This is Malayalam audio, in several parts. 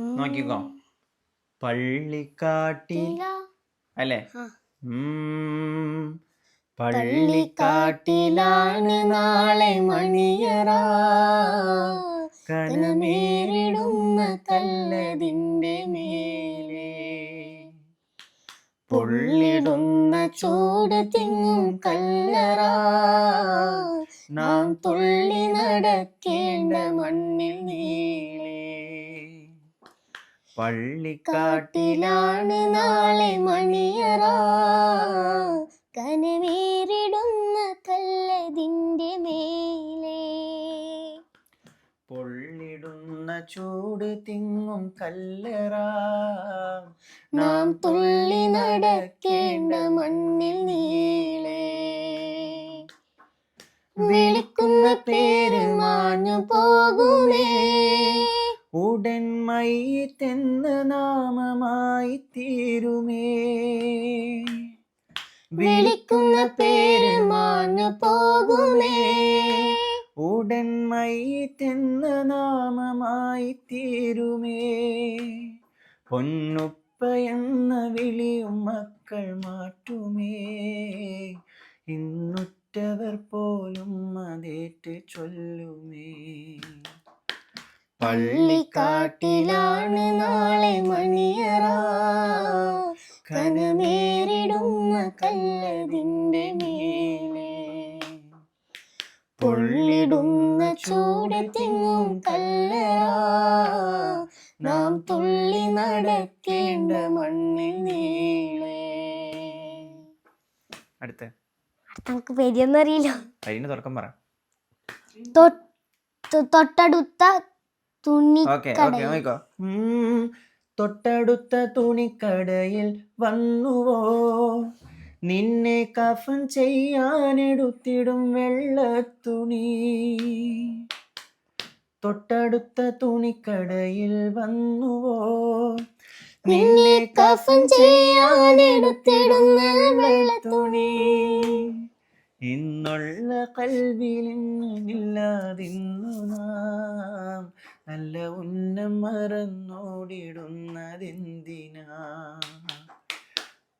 നോക്കിക്കോ. പള്ളിക്കാട്ടി. അല്ലേ. പള്ളിക്കാട്ടിലാണ് നാളെ മണിയറ. കനമേറിടുന്ന കല്ലതിന്റെ മേലെ. പൊള്ളിടുന്ന ചൂട് തിങ്ങും കല്ലറ. നാം തുള്ളി നടക്കേണ്ട മണ്ണിൽ നീളേ പള്ളിക്കാട്ടിലാണ് നാളെ മണിയറ. കനവേറിടുന്ന കല്ലതിന്റെ മേലെ. പൊള്ളിടുന്ന ചൂട് തിങ്ങും കല്ലറ. നാം തുള്ളി നടക്കേണ്ട മണ്ണിൽ നീളേ. വിളിക്കുന്ന പേര് മാഞ്ഞു പോകുമേ. ഉടൻ തെന്ന് നാമമായി തീരുമേ. വിളിക്കുന്ന പേര് മാഞ്ഞു പോകുമേ. ഉടന്മൈ തെന്ന് നാമമായി തീരുമേ. പൊന്നുപ്പ എന്ന വിളിയും മക്കൾ മാറ്റുമേ. ഇന്നുറ്റവർ പോലും അതേറ്റ് ചൊല്ലുമേ. പള്ളിക്കാട്ടിലാണ് നാളെ മണിയറ. കനമേറിടുന്ന കല്ലതിന്റെ മേലെ. പൊള്ളിടുന്ന ചൂട് തിങ്ങും കല്ലറ. നാം തുള്ളി നടക്കേണ്ട മണ്ണിൽ നീളെ. അടുത്ത. നമുക്ക് പേടിയൊന്നും അറിയില്ല. അതിന് തുടക്കം പറ. തൊട്ടടുത്ത ഓക്കെ ഓക്കെ നോക്കോ തൊട്ടടുത്ത തുണിക്കടയിൽ വന്നുവോ? നിന്നെ കഫൻ ചെയ്യാനെടുത്തിടും വെള്ളത്തുണി. തൊട്ടടുത്ത തുണിക്കടയിൽ വന്നുവോ? നിന്നെ കഫൻ ചെയ്യാനെടുത്തിടുന്ന വെള്ളത്തുണി. ഇന്നുള്ള കൽവിലില്ലാതിന്നു നാം. നല്ല ഉന്നം മറന്നോടിടുന്നതെന്തിനാ?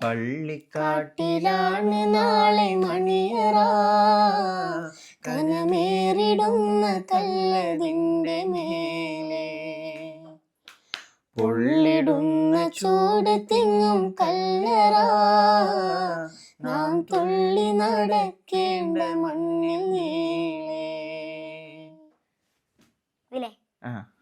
പള്ളിക്കാട്ടിലാണ് നാളെ മണിയറ. കനമേറിടുന്ന കല്ലതിന്റെ മേലെ. പൊള്ളിടുന്ന ചൂട് തിങ്ങും കല്ലറ. നാം തുള്ളി നടക്കേണ്ട മണ്ണിൽ നീളേ ആ